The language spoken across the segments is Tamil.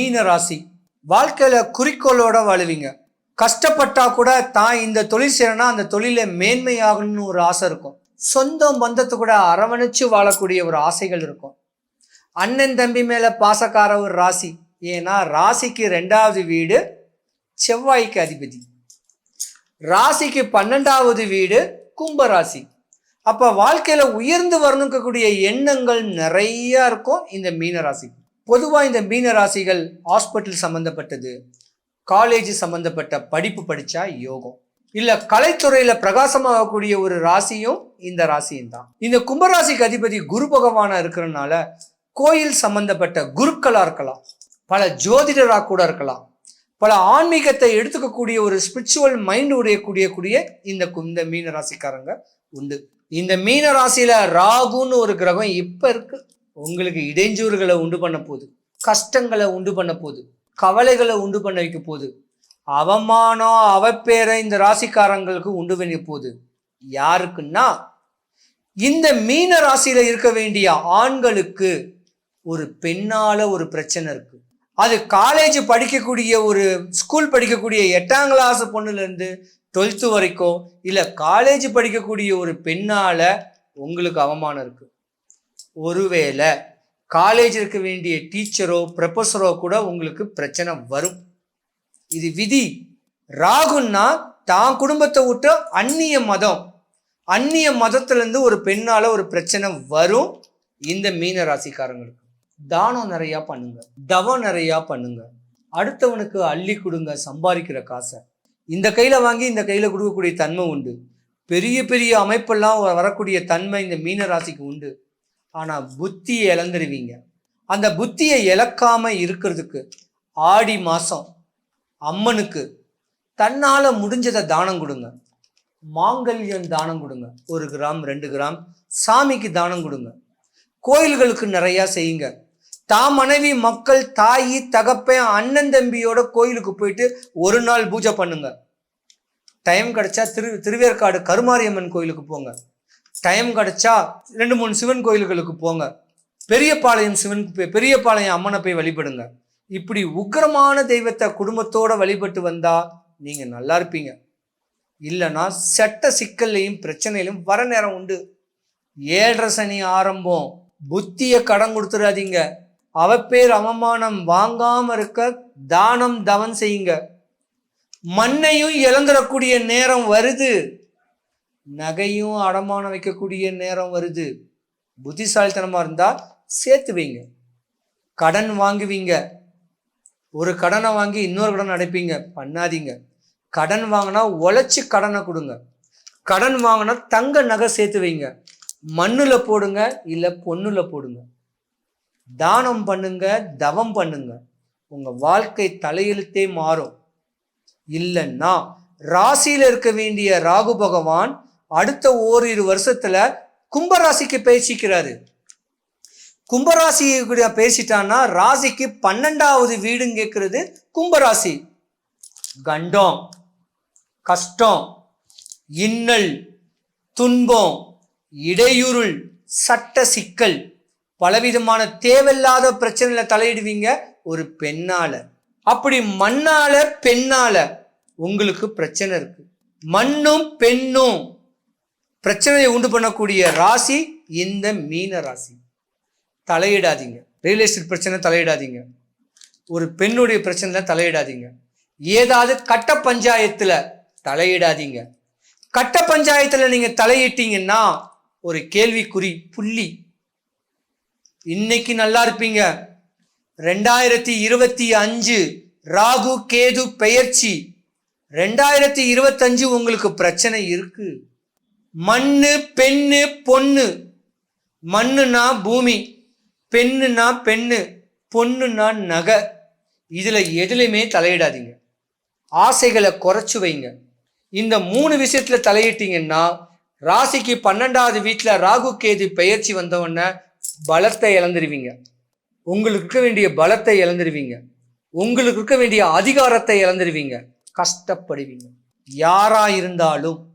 மீன ராசி. வாழ்க்கையில குறிக்கோளோட வாழுவீங்க. கஷ்டப்பட்டா கூட தான் இந்த தொழில் செய்யறேன்னா அந்த தொழில மேன்மையாகணும்னு ஒரு ஆசை இருக்கும். சொந்தம் பந்தத்தை கூட அரவணைச்சு வாழக்கூடிய ஒரு ஆசைகள் இருக்கும். அண்ணன் தம்பி மேல பாசக்கார ஒரு ராசி. ஏன்னா ராசிக்கு ரெண்டாவது வீடு செவ்வாய்க்கு அதிபதி. ராசிக்கு பன்னெண்டாவது வீடு கும்ப ராசி. வாழ்க்கையில் உயர்ந்து வரணுக்கக்கூடிய எண்ணங்கள் நிறையா இருக்கும் இந்த மீன பொதுவாக இந்த மீன ராசிகள் ஹாஸ்பிட்டல் சம்மந்தப்பட்டது காலேஜ் சம்மந்தப்பட்ட படிப்பு படித்தா யோகம். இல்லை கலைத்துறையில் பிரகாசமாகக்கூடிய ஒரு ராசியும் இந்த ராசியும் தான். இந்த கும்பராசிக்கு அதிபதி குரு பகவானாக இருக்கிறதுனால கோயில் சம்பந்தப்பட்ட குருக்களாக இருக்கலாம் பல ஜோதிடராக கூட இருக்கலாம் பல ஆன்மீகத்தை எடுத்துக்கக்கூடிய ஒரு ஸ்பிரிச்சுவல் மைண்ட் உடையக்கூடிய கூடிய இந்த கு- இந்த மீன ராசிக்காரங்க உண்டு. இந்த மீன ராசியில ராகுன்னு ஒரு கிரகம் இப்ப இருக்கு. உங்களுக்கு இடைஞ்சூறுகளை உண்டு பண்ண போகுது கஷ்டங்களை உண்டு பண்ண போகுது கவலைகளை உண்டு பண்ண வைக்க போகுது. அவமானம் அவப்பேரை இந்த ராசிக்காரங்களுக்கு உண்டு பண்ண போகுது. யாருக்குன்னா இந்த மீன ராசியில இருக்க வேண்டிய ஆண்களுக்கு ஒரு பெண்ணால ஒரு பிரச்சனை இருக்கு. அது காலேஜ் படிக்கக்கூடிய ஒரு ஸ்கூல் படிக்கக்கூடிய எட்டாம் கிளாஸ் பொண்ணுலேருந்து டுவெல்த்து வரைக்கும் இல்லை காலேஜ் படிக்கக்கூடிய ஒரு பெண்ணால் உங்களுக்கு அவமானம் இருக்குது ஒருவேளை காலேஜ் இருக்க வேண்டிய டீச்சரோ ப்ரொஃபஸரோ கூட உங்களுக்கு பிரச்சனை வரும். இது விதி. ராகுன்னா தான் குடும்பத்தை விட்டு அந்நிய மதம். அந்நிய மதத்துலேருந்து ஒரு பெண்ணால் ஒரு பிரச்சனை வரும் இந்த மீன ராசிக்காரங்களுக்கு தானம் நிறையா பண்ணுங்க. தவம் நிறையா பண்ணுங்க. அடுத்தவனுக்கு அள்ளி கொடுங்க சம்பாதிக்கிற காசை. இந்த கையில் வாங்கி இந்த கையில் கொடுக்கக்கூடிய தன்மை உண்டு. பெரிய பெரிய அமைப்பெல்லாம் வரக்கூடிய தன்மை இந்த மீன ராசிக்கு உண்டு. ஆனால் புத்தியை இழந்துருவீங்க. அந்த புத்தியை இழக்காம இருக்கிறதுக்கு ஆடி மாதம் அம்மனுக்கு தன்னால் முடிஞ்சதை தானம் கொடுங்க. மாங்கல்யம் தானம் கொடுங்க. ஒரு கிராம் ரெண்டு கிராம். சாமிக்கு தானம் கொடுங்க. கோயில்களுக்கு நிறையா செய்யுங்க. தான் மனைவி மக்கள் தாயி தகப்பன் அண்ணன் தம்பியோட கோயிலுக்கு போயிட்டு ஒரு நாள் பூஜை பண்ணுங்க. டைம் கிடைச்சா திரு திருவேற்காடு கருமாரியம்மன் கோயிலுக்கு போங்க. டைம் கிடச்சா ரெண்டு மூணு சிவன் கோயில்களுக்கு போங்க. பெரியபாளையம் சிவன் பெ- பெரியபாளையம் அம்மனை போய் வழிபடுங்க. இப்படி உக்கிரமான தெய்வத்தை குடும்பத்தோட வழிபட்டு வந்தால் நீங்கள் நல்லா இருப்பீங்க. இல்லைன்னா சட்ட சிக்கல்லையும் பிரச்சனையிலும் வர நேரம் உண்டு. ஏழரை சனி ஆரம்பம். புத்தியை கடன் கொடுத்துடாதீங்க அவப்பேர் அவமானம். வாங்காம இருக்க தானம் தவம் செய்யுங்க. மண்ணையும் இழந்துடக்கூடிய நேரம் வருது. நகையும் அடமானம் வைக்கக்கூடிய நேரம் வருது. புத்திசாலித்தனமாக இருந்தால் சேர்த்து வைங்க. கடன் வாங்குவீங்க. ஒரு கடனை வாங்கி இன்னொரு கடன் அடைப்பீங்க. பண்ணாதீங்க. கடன் வாங்கினா உழைச்சி கடனை கொடுங்க. கடன் வாங்கினா தங்க நகை சேர்த்து வைங்க. மண்ணில் போடுங்க இல்லை பொண்ணில் போடுங்க. தானம் பண்ணுங்க தவம் பண்ணுங்க. உங்கள் வாழ்க்கை தலையெழுத்தே மாறும். இல்லைன்னா ராசியில் இருக்க வேண்டிய ராகு பகவான் அடுத்த ஓரிரு வருஷத்துல கும்பராசிக்கு பேசிக்கிறாரு. கும்பராசி கூட பேசிட்டான்னா ராசிக்கு பன்னெண்டாவது வீடுன்னு கேட்கறது கும்பராசி. கண்டம் கஷ்டம் இன்னல் துன்பம் இடையூறுள் சட்ட சிக்கல் பலவிதமான தேவையில்லாத பிரச்சனையில தலையிடுவீங்க ஒரு பெண்ணால. அப்படி மண்ணால பெண்ணால உங்களுக்கு பிரச்சனை இருக்கு. மண்ணும் பெண்ணும் பிரச்சனையை உண்டு பண்ணக்கூடிய ராசி இந்த மீன ராசி. தலையிடாதீங்க. ரியல் எஸ்டேட் பிரச்சனை தலையிடாதீங்க. ஒரு பெண்ணுடைய பிரச்சனைல தலையிடாதீங்க. ஏதாவது கட்ட பஞ்சாயத்தில் தலையிடாதீங்க. கட்ட பஞ்சாயத்தில் நீங்கள் தலையிட்டீங்கன்னா ஒரு கேள்விக்குறி புள்ளி. இன்னைக்கு நல்லா இருப்பீங்க. ரெண்டாயிரத்தி இருபத்தி அஞ்சு ராகு கேது பெயர்ச்சி. ரெண்டாயிரத்தி இருபத்தஞ்சு உங்களுக்கு பிரச்சனை இருக்குது மண்ணு பெண்ணு பொண்ணு. மண்ணுனா பூமி பெண்ணுனா பெண்ணு பொண்ணுனா நகை. இதில் எதுலையுமே தலையிடாதீங்க. ஆசைகளை குறைச்சி வைங்க. இந்த மூணு விஷயத்தில் தலையிட்டீங்கன்னா ராசிக்கு பன்னெண்டாவது வீட்டில் ராகு கேது பெயர்ச்சி வந்தவொடனே பலத்தை இழந்துருவீங்க. உங்களுக்கு இருக்க வேண்டிய பலத்தை இழந்துருவீங்க. உங்களுக்கு இருக்க வேண்டிய அதிகாரத்தை இழந்துருவீங்க. கஷ்டப்படுவீங்க. யாரா இருந்தாலும்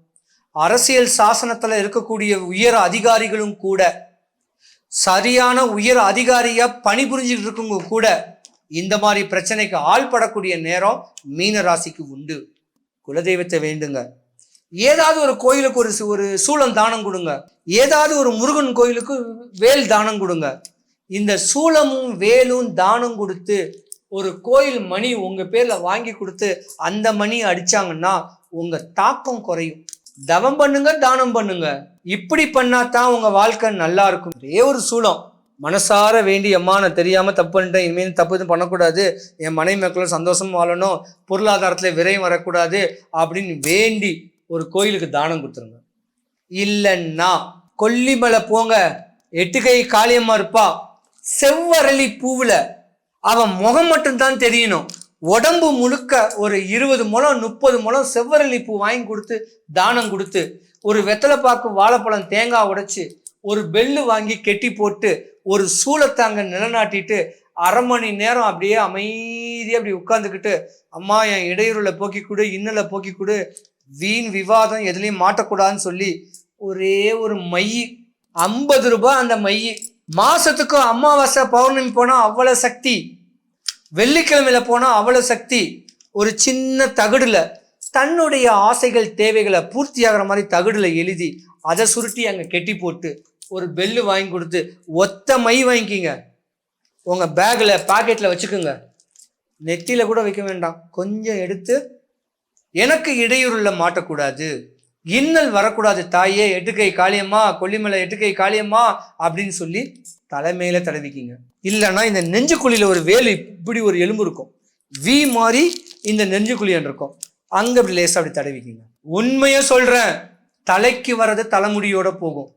அரசியல் சாசனத்தில் இருக்கக்கூடிய உயர் அதிகாரிகளும் கூட சரியான உயர் அதிகாரியாக பணிபுரிஞ்சுட்டு இருக்கவங்க கூட இந்த மாதிரி பிரச்சனைக்கு ஆள்படக்கூடிய நேரம் மீன ராசிக்கு உண்டு. குலதெய்வத்தை வேண்டுங்க. ஏதாவது ஒரு கோயிலுக்கு ஒரு சு- ஒரு சூளம் தானம் கொடுங்க. ஏதாவது ஒரு முருகன் கோயிலுக்கு வேல் தானம் கொடுங்க. இந்த சூளமும் வேலும் தானம் கொடுத்து ஒரு கோயில் மணி உங்கள் பேரில் வாங்கி கொடுத்து அந்த மணி அடித்தாங்கன்னா உங்கள் தாக்கம் குறையும். தவம் பண்ணுங்க தானம் பண்ணுங்க. இப்படி பண்ணாதான் உங்க வாழ்க்கை நல்லா இருக்கும். ஒரே ஒரு சூழம். மனசார வேண்டி அம்மா நான் தெரியாம தப்பு பண்ணிட்டேன் இனிமேல் தப்பு எதுவும் பண்ணக்கூடாது. என் மனைவி மக்களும் சந்தோஷம் வாழணும். பொருளாதாரத்துல விரையும் வரக்கூடாது அப்படின்னு வேண்டி ஒரு கோயிலுக்கு தானம் கொடுத்துருங்க. இல்லைன்னா கொல்லிமலை போங்க. எட்டுக்கை காளியம்மா இருப்பா. செவ்வரளி பூவில். அவன் முகம் மட்டும்தான் தெரியணும். உடம்பு முழுக்க ஒரு இருபது முழம் முப்பது முழம் செவ்வரளி பூ வாங்கி கொடுத்து தானம் கொடுத்து ஒரு வெத்தலை பாக்கு வாழைப்பழம் தேங்காய் உடைச்சு ஒரு பெல்லு வாங்கி கெட்டி போட்டு ஒரு சூளத்தாங்க நிலநாட்டிட்டு அரை மணி நேரம் அப்படியே அமைதியாக அப்படி உட்காந்துக்கிட்டு அம்மா என் இடையூறுல போக்கி கொடு இன்னலை போக்கி கொடு வீண் விவாதம் எதுலேயும் மாட்டக்கூடாதுன்னு சொல்லி ஒரே ஒரு மை ஐம்பது ரூபாய் அந்த மை மாசத்துக்கும் அமாவாசை பௌர்ணமி போனால் அவ்வளோ சக்தி. வெள்ளிக்கிழமையில போனா அவ்வளவு சக்தி. ஒரு சின்ன தகடில் தன்னுடைய ஆசைகள் தேவைகளை பூர்த்தி ஆகிற மாதிரி தகடில் எழுதி அதை சுருட்டி அங்க கெட்டி போட்டு ஒரு பெல்லு வாங்கி கொடுத்து ஒத்த மை வாங்கிக்கிங்க. உங்க பேக்ல பாக்கெட்ல வச்சுக்கோங்க. நெத்தியில கூட வைக்க வேண்டாம். கொஞ்சம் எடுத்து எனக்கு இடையூறுல மாட்டக்கூடாது. இன்னல் வரக்கூடாது தாயே. எட்டுக்கை காளியம்மா கொல்லிமலை எட்டுக்கை காளியம்மா அப்படின்னு சொல்லி தலைமையில தடவிக்கிங்க. இல்லைன்னா இந்த நெஞ்சுக்குழியில ஒரு வேலு இப்படி ஒரு எலும்பு இருக்கும். வி மாதிரி இந்த நெஞ்சுக்குழியன் இருக்கும். அங்க அப்படி லேசா அப்படி தடவிக்கிங்க. உண்மையை சொல்றேன் தலைக்கு வர்றது தலைமுடியோட போகும்.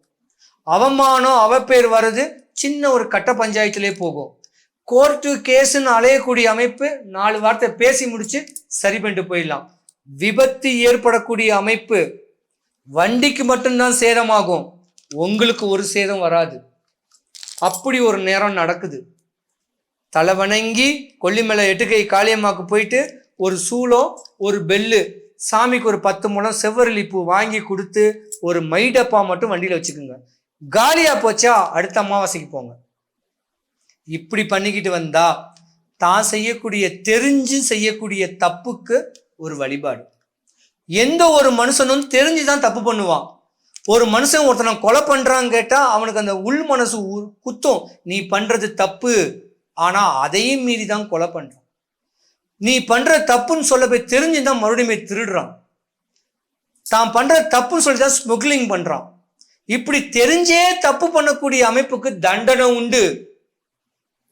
அவமானம் அவப்பேர் வர்றது சின்ன ஒரு கட்ட பஞ்சாயத்திலே போகும். கோர்ட்டு கேஸுன்னு அலையக்கூடிய அமைப்பு நாலு வார்த்தை பேசி முடிச்சு சரி பண்ணிட்டு போயிடலாம். விபத்து ஏற்படக்கூடிய அமைப்பு வண்டிக்கு மட்டும்தான் சேதமாகும். உங்களுக்கு ஒரு சேதம் வராது. அப்படி ஒரு நேரம் நடக்குது. தலை வணங்கி கொல்லிமலை எட்டுக்கை காளியம்மாவுக்கு போயிட்டு ஒரு சூளம் ஒரு பெல்லு சாமிக்கு ஒரு பத்து முழம் செவ்வரளி பூ வாங்கி கொடுத்து ஒரு மைடப்பா மட்டும் வண்டியில் வச்சுக்கோங்க. காலியா போச்சா? அடுத்த அமாவாசைக்கு போங்க. இப்படி பண்ணிக்கிட்டு வந்தா தான் செய்யக்கூடிய தெரிஞ்சு செய்யக்கூடிய தப்புக்கு ஒரு வழிபாடு. எந்த ஒரு மனுஷனும் தெரிஞ்சு தான் தப்பு பண்ணுவான். ஒரு மனுஷன் ஒருத்தனை கொலை பண்ணுறான்னு கேட்டால் அவனுக்கு அந்த உள் மனசு உ- குத்தும். நீ பண்ணுறது தப்பு. ஆனால் அதையும் மீறி தான் கொலை பண்ணுறான் நீ பண்ணுற தப்புன்னு சொல்ல போய் தெரிஞ்சு தான் மறுபடியும் போய் திருடுறான். தான் பண்ணுற தப்புன்னு சொல்லி தான் ஸ்மக்லிங் பண்ணுறான் இப்படி தெரிஞ்சே தப்பு பண்ணக்கூடிய அமைப்புக்கு தண்டனை உண்டு.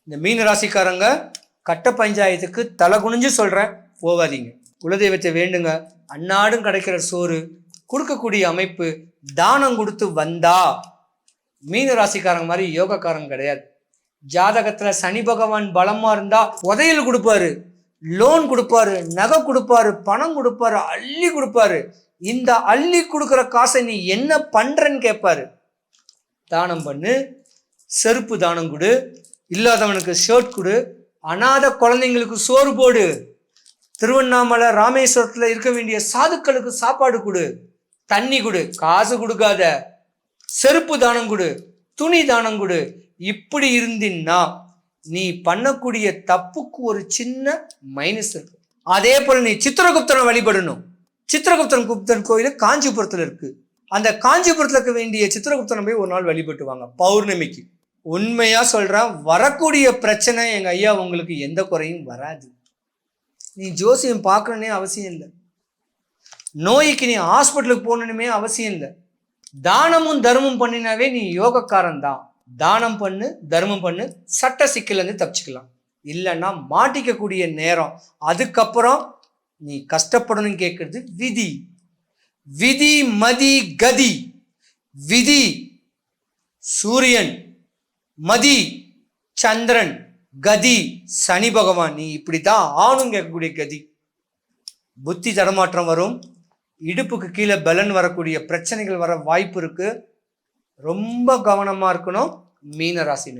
இந்த மீன ராசிக்காரங்க கட்ட பஞ்சாயத்துக்கு தலை குனிஞ்சு சொல்கிறேன் போகாதீங்க. குலதெய்வத்தை வேண்டுங்க. அன்னாடும் கிடைக்கிற சோறு. கொடுக்கக்கூடிய அமைப்பு தானம் கொடுத்து வந்தா மீன ராசிக்காரங்க மாதிரி யோகக்காரங்க கிடையாது. ஜாதகத்துல சனி பகவான் பலமா இருந்தா உதையல் கொடுப்பாரு லோன் கொடுப்பாரு நகை கொடுப்பாரு பணம் கொடுப்பாரு அள்ளி கொடுப்பாரு. இந்த அள்ளி கொடுக்குற காசை நீ என்ன பண்றன்னு கேட்பாரு தானம் பண்ணு செருப்பு தானம் கொடு இல்லாதவனுக்கு ஷர்ட் கொடு அனாதை குழந்தைங்களுக்கு சோறு போடு திருவண்ணாமலை ராமேஸ்வரத்தில் இருக்க வேண்டிய சாதுக்களுக்கு சாப்பாடு கொடு. தண்ணி கொடு காசு கொடுக்காத. செருப்பு தானம் கொடு துணி தானம் கொடு. இப்படி இருந்தின்னா நீ பண்ணக்கூடிய தப்புக்கு ஒரு சின்ன மைனஸ் இருக்கு. அதே போல நீ சித்திரகுப்தனை வழிபடணும். சித்திரகுப்தன் குப்தன் கோயில் காஞ்சிபுரத்தில் இருக்கு. அந்த காஞ்சிபுரத்தில் இருக்க வேண்டிய சித்திரகுப்தனை போய் ஒரு நாள் வழிபட்டு வாங்க பௌர்ணமிக்கு. உண்மையா சொல்றேன் வரக்கூடிய பிரச்சனை எங்க ஐயா உங்களுக்கு எந்த குறையும் வராது. நீ ஜோசியம் பார்க்கணுன்னே அவசியம் இல்லை. நோய்க்கு நீ ஹாஸ்பிட்டலுக்கு போகணுமே அவசியம் இல்லை. தானமும் தர்மம் பண்ணினாவே நீ யோகக்காரன் தான். தானம் பண்ணு தர்மம் பண்ணு சட்ட சிக்கல்லேருந்து தப்பிச்சுக்கலாம். இல்லைன்னா மாட்டிக்கக்கூடிய நேரம். அதுக்கப்புறம் நீ கஷ்டப்படணும்னு கேட்கறது விதி. விதி மதி கதி. விதி சூரியன். மதி சந்திரன். கதி சனி பகவான். நீ இப்படித்தான் ஆணும் கேட்கக்கூடிய கதி. புத்தி தடமாற்றம் வரும். இடுப்புக்கு கீழே பலன் வரக்கூடிய பிரச்சனைகள் வர வாய்ப்பு இருக்கு. ரொம்ப கவனமா இருக்கணும். மீன ராசி